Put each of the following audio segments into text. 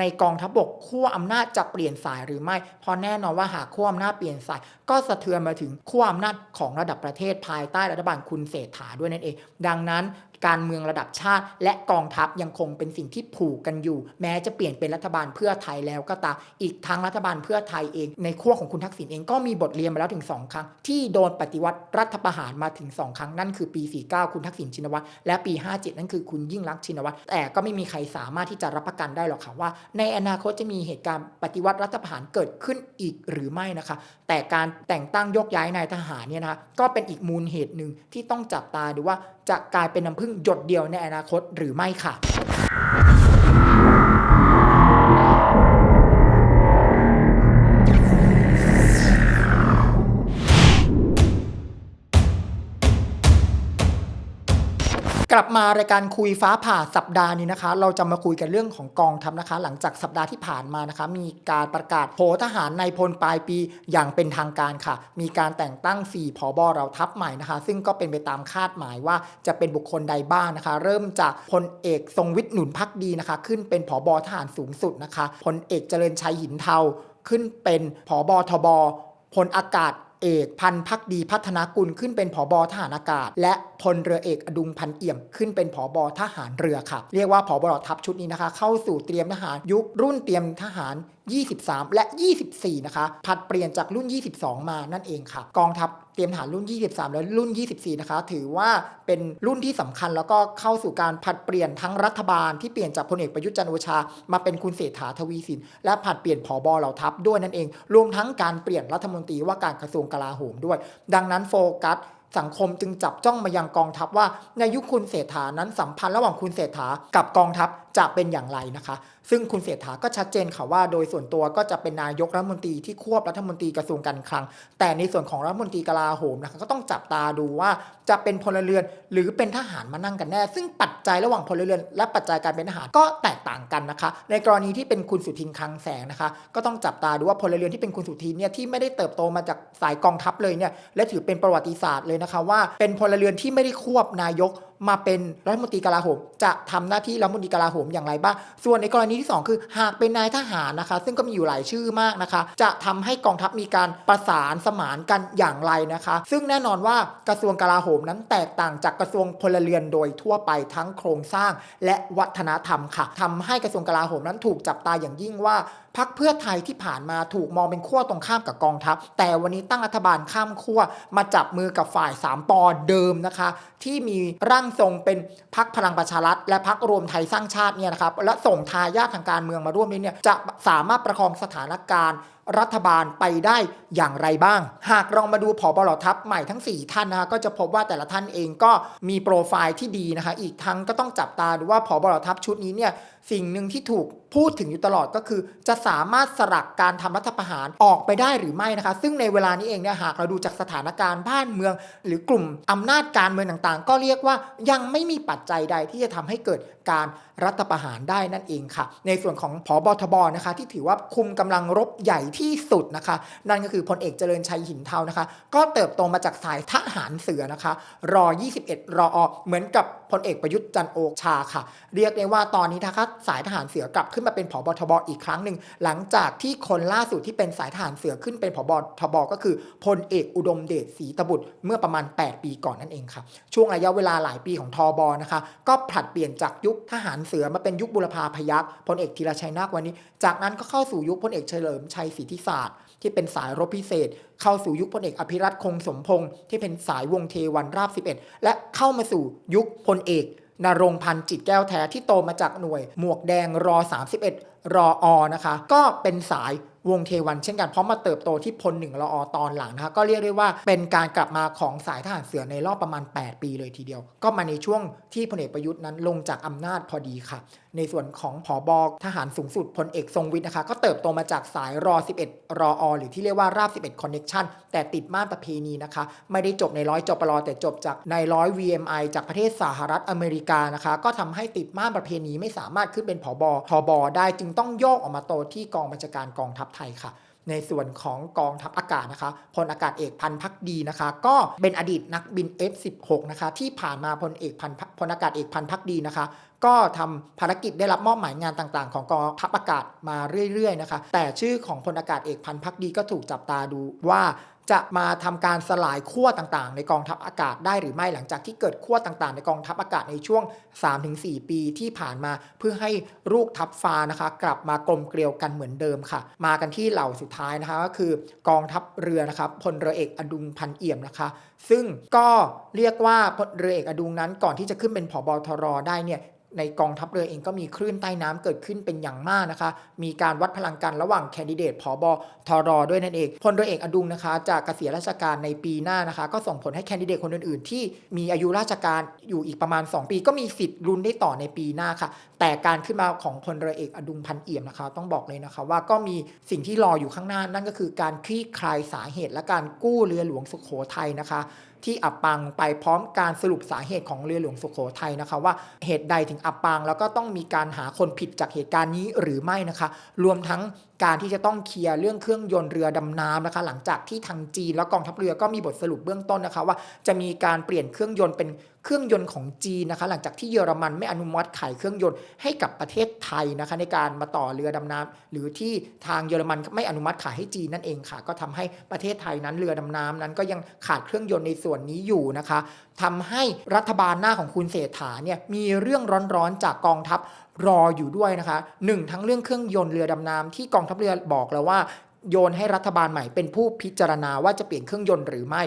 ในกองทัพบกขั้วอำนาจจะเปลี่ยนสายหรือไม่ เพราะแน่นอนว่าหากขั้วอำนาจเปลี่ยนสาย ก็สะเทือนมาถึงขั้วอำนาจของระดับประเทศภายใต้รัฐบาลคุณเศรษฐาด้วยนั่นเอง ดังนั้น การเมืองระดับชาติ และกองทัพยังคงเป็นสิ่งที่ผูกกันอยู่ แม้จะเปลี่ยนเป็นรัฐบาลเพื่อไทยแล้วก็ตามอีกทั้งรัฐบาลเพื่อไทยเอง ในขั้วของคุณทักษิณเองก็มีบทเรียนมาแล้วถึง 2 ครั้ง ที่โดนปฏิวัติรัฐประหารมาถึง 2 ครั้งนั่นคือปี 49 คุณทักษิณชินวัตรและปี 57 นั่นคือคุณยิ่งรักชินวัตรแต่ก็ไม่มีใครสามารถที่จะรับประกันได้หรอกค่ะว่า ในอนาคตจะมีเหตุการณ์ปฏิวัติรัฐประหารเกิดขึ้นอีกหรือไม่นะคะ แต่การแต่งตั้งยกย้ายนายทหารเนี่ยนะคะก็เป็นอีกมูลเหตุหนึ่งที่ต้องจับตาดูว่า จะกลายเป็นน้ำพึ่งหยดเดียวในอนาคตหรือไม่ค่ะ ลับมารายการคุยฟ้าผ่าสัปดาห์นี้นะคะ เราจะมาคุยกันเรื่องของกองทัพนะคะ หลังจากสัปดาห์ที่ผ่านมานะคะ มีการประกาศโผทหารในพลปลายปีอย่างเป็นทางการค่ะ มีการแต่งตั้ง 4ผอบอเราทัพใหม่นะคะ ซึ่งก็เป็นไปตามคาดหมายว่าจะเป็นบุคคลใดบ้างนะคะ เริ่มจากพลเอกทรงวิทย์หนุนพักดีนะคะ ขึ้นเป็นผอบอทหารสูงสุดนะคะพลเอกเจริญชัยหินเทาขึ้นเป็นผอบอทบพลอากาศ เอกพันพักดีพัฒนากุลขึ้นเป็นผอบอทหารอากาศ และพลเรือเอกอดุงพันเอี่ยมขึ้นเป็นผอบอทหารเรือค่ะเรียกว่าผอบอทัพชุดนี้นะคะ เข้าสู่เตรียมทหารยุครุ่นเตรียมทหาร 23 และ 24 นะคะผัดเปลี่ยนจากรุ่น 22 มานั่นเองค่ะ กองทัพเตรียมทหารรุ่น 23 และรุ่น 24 นะคะ ถือว่าเป็นรุ่นที่สำคัญแล้วก็เข้าสู่การผัดเปลี่ยนทั้งรัฐบาลที่เปลี่ยนจากพลเอกประยุทธ์จันทร์โอชา มาเป็นคุณเศรษฐาทวีสิน และผัดเปลี่ยนผอบอเหล่าทัพด้วยนั่นเอง รวมทั้งการเปลี่ยนรัฐมนตรีว่าการกระทรวงกลาโหมด้วย ดังนั้นโฟกัส สังคมจึงจับจ้องมายังกองทัพว่า ในยุคคุณเศรษฐานั้นสัมพันธ์ระหว่างคุณเศรษฐากับกองทัพจะเป็นอย่างไรนะคะ ซึ่งคุณเศรษฐาก็ชัดเจนค่ะว่าโดยส่วนตัวก็จะเป็นนายกรัฐมนตรีที่ควบรัฐมนตรีกระทรวงการคลัง แต่ในส่วนของรัฐมนตรีกลาโหมนะคะก็ต้องจับตาดูว่า จะเป็นพลเรือน หรือเป็นทหารมานั่งกันแน่ ซึ่งปัจจัยระหว่างพลเรือน และปัจจัยการเป็นทหารก็แตกต่างกันนะคะ ในกรณีที่เป็นคุณสุทินคลังแสงนะคะ ก็ต้องจับตาดูว่าพลเรือนที่เป็นคุณสุทินเนี่ยที่ไม่ได้เติบโตมาจากสายกองทัพเลยเนี่ยและถือเป็นประวัติศาสตร์เลยนะคะว่าเป็นพลเรือนที่ไม่ได้ควบนายก มาเป็นรัฐมนตรีกลาโหมจะทำหน้าที่รัฐมนตรีกลาโหมอย่างไรบ้าง ส่วนในกรณีที่ 2 คือ หากเป็นนายทหารนะคะ ซึ่งก็มีอยู่หลายชื่อมากนะคะ จะทำให้กองทัพมีการประสานสมานกันอย่างไรนะคะ ซึ่งแน่นอนว่ากระทรวงกลาโหมนั้นแตกต่างจากกระทรวงพลเรือนโดยทั่วไปทั้งโครงสร้าง และวัฒนธรรมค่ะทำให้กระทรวงกลาโหมนั้นถูกจับตาอย่างยิ่งว่าพักเพื่อไทยที่ผ่านมาถูกมองเป็นขั้วตรงข้ามกับกองทัพ แต่วันนี้ตั้งรัฐบาลข้ามขั้วมาจับมือกับฝ่าย3ปอเดิมนะคะ ที่มีร่างทรงเป็นพักพลังประชารัฐ และพักรวมไทยสร้างชาติเนี่ยนะครับและส่งทายาททางการเมืองมาร่วมนี้เนี่ยจะสามารถประคองสถานการณ์รัฐบาลไปได้อย่างไรบ้าง หากลองมาดูผอบเหล่าทัพใหม่ทั้ง 4 ท่านนะคะก็จะพบว่าแต่ละท่านเองก็มีโปรไฟล์ที่ดีนะคะอีกทั้งก็ต้องจับตาดูว่าผอบเหล่าทัพชุดนี้เนี่ยสิ่งหนึ่งที่ถูกพูดถึงอยู่ตลอดก็คือ จะสามารถสลักการทำรัฐประหารออกไปได้หรือไม่นะคะ ซึ่งในเวลานี้เองเนี่ยหากเราดูจากสถานการณ์บ้านเมือง หรือกลุ่มอำนาจการเมืองต่างๆ ก็เรียกว่ายังไม่มีปัจจัยใดที่จะทำให้เกิดการรัฐประหารได้นั่นเองค่ะ ในส่วนของผอบทบนะคะที่ถือว่าคุมกำลังรบใหญ่ที่สุดนะคะ นั่นก็คือพลเอกเจริญชัยหินเทานะคะ ก็เติบโตมาจากสายทหารเสือนะคะรอ 21 รออเหมือนกับ พลเอกประยุทธ์จันโอชาค่ะ เรียกได้ว่าตอนนี้นะคะสายทหารเสือกลับขึ้นมาเป็นผอบทบอีกครั้งหนึ่งหลังจากที่คนล่าสุดที่เป็นสายทหารเสือขึ้นเป็นผบทบก็คือพลเอกอุดมเดชศรีตบุตรเมื่อประมาณ 8 ปีก่อนนั่นเองค่ะ ช่วงระยะเวลาหลายปีของทบนะคะ ก็ผลัดเปลี่ยนจากยุคทหารเสือมาเป็นยุคบุรพาพยัคฆ์พลเอกธีรชัยนาควันนี้ จากนั้นก็เข้าสู่ยุคพลเอกเฉลิมชัยศรีทิศาสตร์ ที่เป็นสายรบพิเศษ เข้าสู่ยุคพลเอกอภิรัตคงสมพงศ์ที่เป็นสายวงเทวันราบ 11 และเข้ามาสู่ยุคพลเอกนรงพันธ์จิตแก้วแท้ที่โตมาจากหน่วย หมวกแดงรอ 31รออนะคะ ก็เป็นสายวงเทวันเช่นกันเพราะมาเติบโตที่พลหนึ่งรออตอนหลังนะคะก็เรียกได้ว่าเป็นการกลับมาของสายทหารเสือในรอบประมาณ 8 ปีเลยทีเดียว ก็มาในช่วงที่พลเอกประยุทธ์นั้นลงจากอำนาจพอดีค่ะ ในส่วนของผอบอทหารสูงสุดพลเอกทรงวิทย์นะคะ ก็เติบโตมาจากสายรอ 11 รออหรือที่เรียกว่าราบ 11 Connection แต่ติดม่านประเพณีนะคะ ไม่ได้จบในร้อยจปรแต่จบจากในร้อย VMI จากประเทศสหรัฐอเมริกานะคะ ก็ทำให้ติดม่านประเพณีไม่สามารถขึ้นเป็นผอบอทบได้จึงต้องโยกออกมาโตที่กองบัญชาการกองทัพไทยค่ะในส่วนของกองทัพอากาศนะคะพลอากาศเอกพันพักดีนะคะ ก็เป็นอดีตนักบิน F16 นะคะ ที่ผ่านมาพลเอกพันพลอากาศเอกพันพักดีนะคะ ก็ทำภารกิจได้รับมอบหมายงานต่างๆ ของกองทัพอากาศมาเรื่อยๆนะคะ แต่ชื่อของพลอากาศเอกพันพักดีก็ถูกจับตาดูว่า จะมาทำการสลายขั้วต่างๆ ในกองทัพอากาศได้หรือไม่หลังจากที่เกิดขั้วต่างๆ ในกองทัพอากาศในช่วง 3-4 ปีที่ผ่านมาเพื่อให้ลูกทัพฟ้านะคะ กลับมากลมเกลียวกันเหมือนเดิมค่ะ มากันที่เหล่าสุดท้ายนะคะก็คือกองทัพเรือนะครับพลเรือเอกอดุงพันเอี่ยมนะคะ ซึ่งก็เรียกว่าพลเรือเอกอดุงนั้นก่อนที่จะขึ้นเป็นผบทรได้เนี่ยในกองทัพเรือเองก็มีคลื่นใต้น้ำเกิดขึ้นเป็นอย่างมากนะคะ มีการวัดพลังกันระหว่างแคนดิเดตผบทรด้วยนั่นเอง พลเรือเอกอดุงนะคะจากเกษียณราชการในปีหน้านะคะ ก็ส่งผลให้แคนดิเดตคนอื่นๆ ที่มีอายุราชการอยู่อีกประมาณ 2 ปี ก็มีสิทธิ์ลุ้นได้ต่อในปีหน้าค่ะ แต่การขึ้นมาของพลเรือเอกอดุงพันเอี่ยมนะคะ ต้องบอกเลยนะคะว่าก็มีสิ่งที่รออยู่ข้างหน้านั่นก็คือการคลี่คลายสาเหตุและการกู้เรือหลวงสุโขทัยนะคะ ที่อับปางไปพร้อมการสรุปสาเหตุของเรือหลวงสุโขทัยนะคะ ว่าเหตุใดถึงอับปางแล้วก็ต้องมีการหาคนผิดจากเหตุการณ์นี้หรือไม่นะคะ รวมทั้งการที่จะต้องเคลียร์เรื่องเครื่องยนต์เรือดำน้ำนะคะ หลังจากที่ทางจีนและกองทัพเรือก็มีบทสรุปเบื้องต้นนะคะ ว่าจะมีการเปลี่ยนเครื่องยนต์เป็นเครื่องยนต์ของจีนนะคะ หลังจากที่เยอรมันไม่อนุมัติขายเครื่องยนต์ให้กับประเทศไทยนะคะ ในการมาต่อเรือดำน้ำหรือที่ทางเยอรมันไม่อนุมัติขายให้จีนนั่นเองค่ะ ก็ทำให้ประเทศไทยนั้นเรือดำน้ำนั้นก็ยังขาดเครื่องยนต์ในส่วนนี้อยู่นะคะทำให้รัฐบาลหน้าของคุณเศรษฐาเนี่ยมีเรื่องร้อนๆจากกองทัพรออยู่ด้วยนะคะหนึ่งทั้งเรื่องเครื่องยนต์เรือดำน้ำที่กองทัพเรือบอกแล้วว่า โยนให้รัฐบาลใหม่เป็นผู้พิจารณาว่าจะเปลี่ยนเครื่องยนต์หรือไม่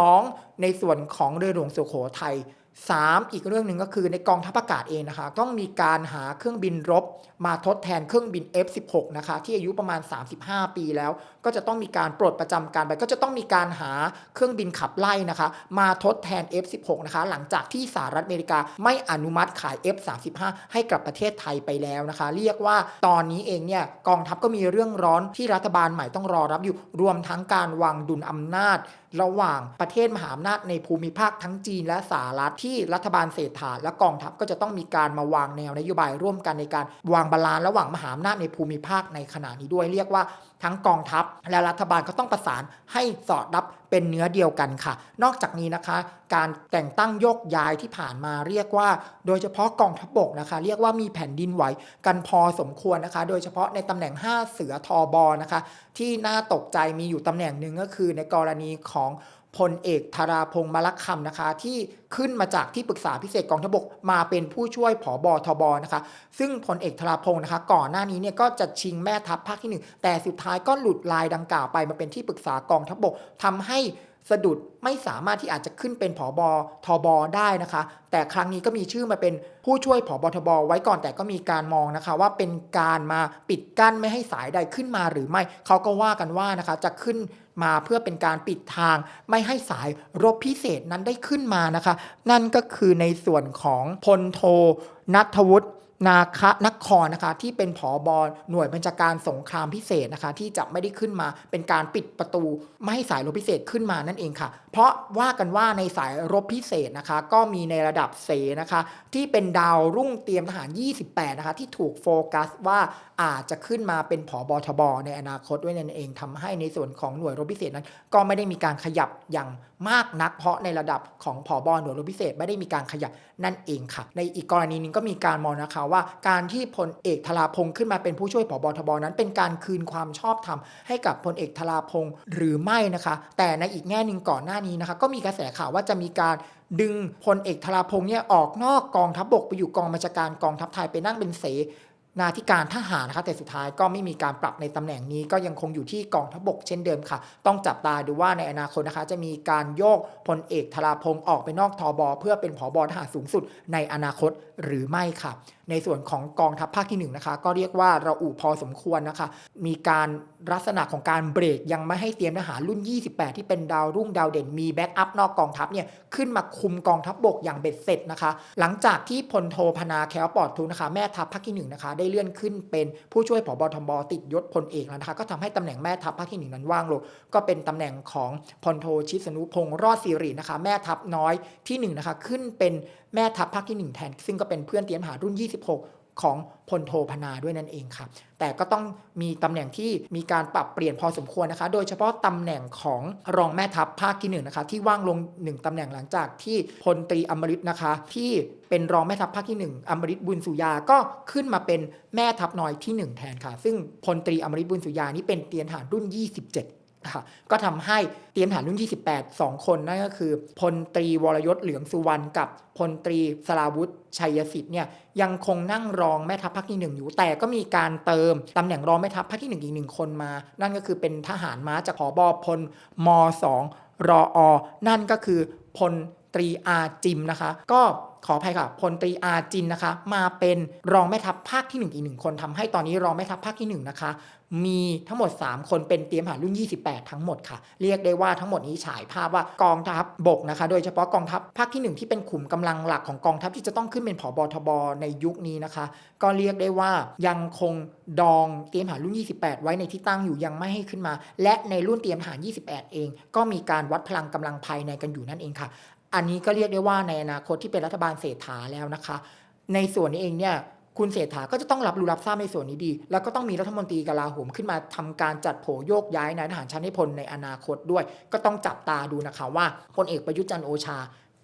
2. ในส่วนของเรือหลวงสุโขทยัย 3. อีกเรื่องหนึ่งก็คือในกองทัพอากาศเองนะคะ ต้องมีการหาเครื่องบินรบมาทดแทนเครื่องบิน F16 นะคะที่อายุประมาณ 35 ปีแล้ว ก็จะต้องมีการปลดประจำการไปก็จะต้องมีการหาเครื่องบินขับไล่นะคะ มาทดแทน F16 นะคะ หลังจากที่สหรัฐอเมริกาไม่อนุมัติขาย F35 ให้กับประเทศไทยไปแล้วนะคะ เรียกว่าตอนนี้เองเนี่ยกองทัพก็มีเรื่องร้อนที่รัฐบาลใหม่ต้องรอรับอยู่รวมทั้งการวางดุลอำนาจ ระหว่างประเทศมหาอำนาจในภูมิภาคทั้งจีนและสหรัฐที่รัฐบาลเศรษฐาและกองทัพก็จะต้องมีการมาวางแนวนโยบายร่วมกันในการวางบาลานซ์ระหว่างมหาอำนาจในภูมิภาคในขณะนี้ด้วยเรียกว่าทั้งกองทัพและรัฐบาลก็ต้องประสานให้สอดรับเป็นเนื้อเดียวกันค่ะ นอกจากนี้นะคะ การแต่งตั้งโยกย้ายที่ผ่านมาเรียกว่า โดยเฉพาะกองทัพบกนะคะ เรียกว่ามีแผ่นดินไหวกันพอสมควรนะคะ โดยเฉพาะในตำแหน่ง 5 เสือทอบอนะคะ ที่น่าตกใจมีอยู่ตำแหน่งหนึ่งก็คือในกรณีของ พลเอกธาราพงศ์มลักคำนะคะ ที่ขึ้นมาจากที่ปรึกษาพิเศษกองทบกมาเป็นผู้ช่วยผอบอทบนะคะ ซึ่งพลเอกธาราพงศ์นะคะ ก่อนหน้านี้เนี่ยก็จะชิงแม่ทัพภาคที่หนึ่งแต่สุดท้ายก็หลุดลายดังกล่าวไปมาเป็นที่ปรึกษากองทบกทำให้ สะดุดไม่สามารถที่อาจจะขึ้นเป็นผอบอทบได้นะคะ แต่ครั้งนี้ก็มีชื่อมาเป็นผู้ช่วยผอบอทบไว้ก่อนแต่ก็มีการมองนะคะ ว่าเป็นการมาปิดกั้นไม่ให้สายใดขึ้นมาหรือไม่เขาก็ว่ากันว่านะคะจะขึ้นมาเพื่อเป็นการปิดทาง ไม่ให้สายรบพิเศษนั้นได้ขึ้นมานะคะ นั่นก็คือในส่วนของพลโทนัทวุฒิ นาคนครนะคะที่เป็นผอบอหน่วยบัญชาการสงครามพิเศษนะคะ ที่จะไม่ได้ขึ้นมาเป็นการปิดประตู ไม่ให้สายรบพิเศษขึ้นมานั่นเองค่ะ เพราะว่ากันว่าในสายรบพิเศษนะคะ ก็มีในระดับเสนะคะ ที่เป็นดาวรุ่งเตรียมทหาร 28 นะคะ ที่ถูกโฟกัสว่าอาจจะขึ้นมาเป็นผอบอทบในอนาคตด้วยนั่นเองทำให้ในส่วนของหน่วยรบพิเศษนั้น ก็ไม่ได้มีการขยับอย่างมากนัก เพราะในระดับของผอบอหน่วยรบพิเศษ ไม่ได้มีการขยับนั่นเองค่ะ ในอีกกรณีหนึงก็มีการมองนะคะว่าการที่พลเอกธราพงศ์ขึ้นมาเป็นผู้ช่วยผบทบนั้น เป็นการคืนความชอบธรรมให้กับพลเอกธราพงศ์หรือไม่นะคะ แต่ในอีกแง่หนึ่งก่อนหน้านี้นะคะ ก็มีกระแสข่าวว่าจะมีการดึงพลเอกธราพงศ์เนี่ยออกนอกกองทัพบกไปอยู่กองบัญชาการกองทัพไทยไปนั่งเป็นเสนาธิการทหารนะคะแต่สุดท้ายก็ไม่มีการปรับในตำแหน่งนี้ก็ยังคงอยู่ที่กองทัพบกเช่นเดิมค่ะ ต้องจับตาดูว่าในอนาคตนะคะ จะมีการโยกพลเอกธราพงศ์ออกไปนอกทอบอเพื่อเป็นผอบอทหารสูงสุดในอนาคตหรือไม่ค่ะ ในส่วนของกองทัพภาคที่1นงนะคะก็เรียกว่าเราอู่พอสมควรนะคะ มีการลักษณะของการเบรกยังไม่ให้เตรียมทหารรุ่น 28 ที่เป็นดาวรุ่งดาวเด่นมีแบ็กอัพนอกกองทัพเนี่ยขึ้นมาคุมกองทัพบกอย่างเบ็ดเสร็จนะคะ หลังจากที่พลโทพนาแคลปอดทุนนะคะ แม่ทัพภาคที่หนึ่งนะคะได้เลื่อนขึ้นเป็นผู้ช่วยผบทบติดยศพลเอกแล้วนะคะ ก็ทำให้ตำแหน่งแม่ทัพภาคที่หนึ่งนั้นว่างลงก็เป็นตำแหน่งของพลโทชิสนุพงษ์รอดสิรินะคะ แม่ทัพน้อยที่หนึ่งนะคะขึ้นเป็นแม่ทัพภาคที่หนึ่งแทน ซึ่งก็เป็นเพื่อนเตรียมทหารรุ่น26 ของพลโทพนาด้วยนั่นเองค่ะแต่ก็ต้องมีตำแหน่งที่มีการปรับเปลี่ยนพอสมควรนะคะ โดยเฉพาะตำแหน่งของรองแม่ทัพภาคที่หนึ่งนะคะที่ว่างลงหนึ่งตำแหน่งหลังจากที่พลตรีอมริตนะคะ ที่เป็นรองแม่ทัพภาคที่หนึ่งอมริตบุญสุยาก็ขึ้นมาเป็นแม่ทัพน้อยที่หนึ่งแทนค่ะ ซึ่งพลตรีอมริตบุญสุยานี่เป็นเตียมทหารรุ่น 27 ก็ทำให้เตรียมทหารรุ่น28 2 คนนั่นก็คือพลตรีวรยศเหลืองสุวรรณกับพลตรีสราวุธชัยสิทธิ์เนี่ยยังคงนั่งรองแม่ทัพภาคที่หนึ่งอยู่ แต่ก็มีการเติมตำแหน่งรองแม่ทัพภาคที่หนึ่งอีกหนึ่งคนมา นั่นก็คือเป็นทหารม้าจากผอบอพลม 2 รออ นั่นก็คือพลตรีอาจิมนะคะ ก็ ขออภัยค่ะพลตรีอาจินนะคะ มาเป็นรองแม่ทัพภาคที่หนึ่งอีกหนึ่งคนทำให้ตอนนี้รองแม่ทัพภาคที่หนึ่งนะคะมีทั้งหมด 3 คนเป็นเตรียมหารรุ่น 28 ทั้งหมดค่ะ เรียกได้ว่าทั้งหมดนี้ฉายภาพว่ากองทัพบกนะคะ โดยเฉพาะกองทัพภาคที่ 1 ที่เป็นขุมกำลังหลักของกองทัพที่จะต้องขึ้นเป็นผอบทบในยุคนี้นะคะ ก็เรียกได้ว่ายังคงดองเตรียมหารรุ่น 28 ไว้ในที่ตั้งอยู่ยังไม่ให้ขึ้นมา และในรุ่นเตรียมหาร 28 เอง ก็มีการวัดพลังกำลังภายในกันอยู่นั่นเองค่ะ อันนี้ก็เรียกได้ว่าในอนาคตที่เป็นรัฐบาลเศรษฐาแล้วนะคะ ในส่วนนี้เองเนี่ยคุณเศรษฐาก็จะต้องรับรู้รับทราบในส่วนนี้ดี แล้วก็ต้องมีรัฐมนตรีกลาโหมขึ้นมาทำการจัดโผโยกย้ายนายทหารชั้นให้พลในอนาคตด้วย ก็ต้องจับตาดูนะคะว่าพลเอกประยุทธ์จันโอชา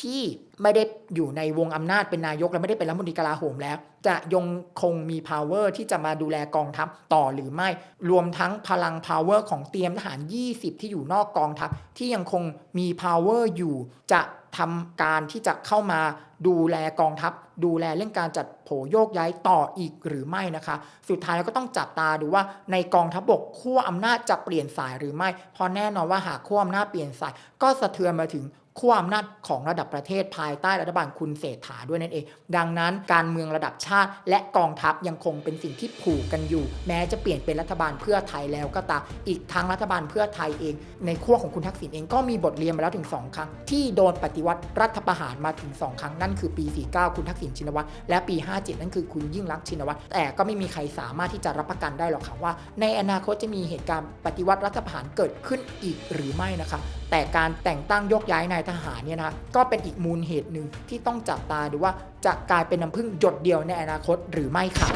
ที่ไม่ได้อยู่ในวงอำนาจเป็นนายก และไม่ได้เป็นรัฐมนตรีกลาโหมแล้ว จะยังคงมี power ที่จะมาดูแลกองทัพต่อหรือไม่ รวมทั้งพลัง power ของเตรียมทหาร 20 ที่อยู่นอกกองทัพที่ยังคงมี power อยู่จะ ทำการที่จะเข้ามาดูแลกองทัพ ดูแลเรื่องการจัดโผโยกย้ายต่ออีกหรือไม่นะคะ สุดท้ายแล้วก็ต้องจับตาดูว่าในกองทัพบกขั้วอำนาจจะเปลี่ยนสายหรือไม่ เพราะแน่นอนว่าหากขั้วอำนาจเปลี่ยนสาย ก็สะเทือนมาถึงขั้วอำนาจของระดับประเทศภายใต้รัฐบาลคุณเศรษฐาด้วยนั่นเอง ดังนั้นการเมืองระดับชาติ และกองทัพยังคงเป็นสิ่งที่ผูกกันอยู่ แม้จะเปลี่ยนเป็นรัฐบาลเพื่อไทยแล้วก็ตามอีกทั้งรัฐบาลเพื่อไทยเอง ในขั้วของคุณทักษิณเองก็มีบทเรียนมาแล้วถึง 2 ครั้ง ที่โดนปฏิวัติรัฐประหารมาถึง 2 ครั้งนั่นคือปี 49 คุณทักษิณชินวัตรและปี 57 นั่นคือคุณยิ่งรักชินวัตรแต่ก็ไม่มีใครสามารถที่จะรับประกันได้หรอกค่ะว่า ในอนาคตจะมีเหตุการณ์ปฏิวัติรัฐประหารเกิดขึ้นอีกหรือไม่นะคะแต่การแต่งตั้งยกย้ายนายทหารเนี่ยนะคะก็เป็นอีกมูลเหตุหนึ่งที่ต้องจับตาดูว่าจะกลายเป็นน้ำพึ่งหยดเดียวในอนาคตหรือไม่ค่ะ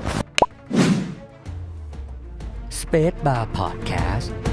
Space Bar Podcast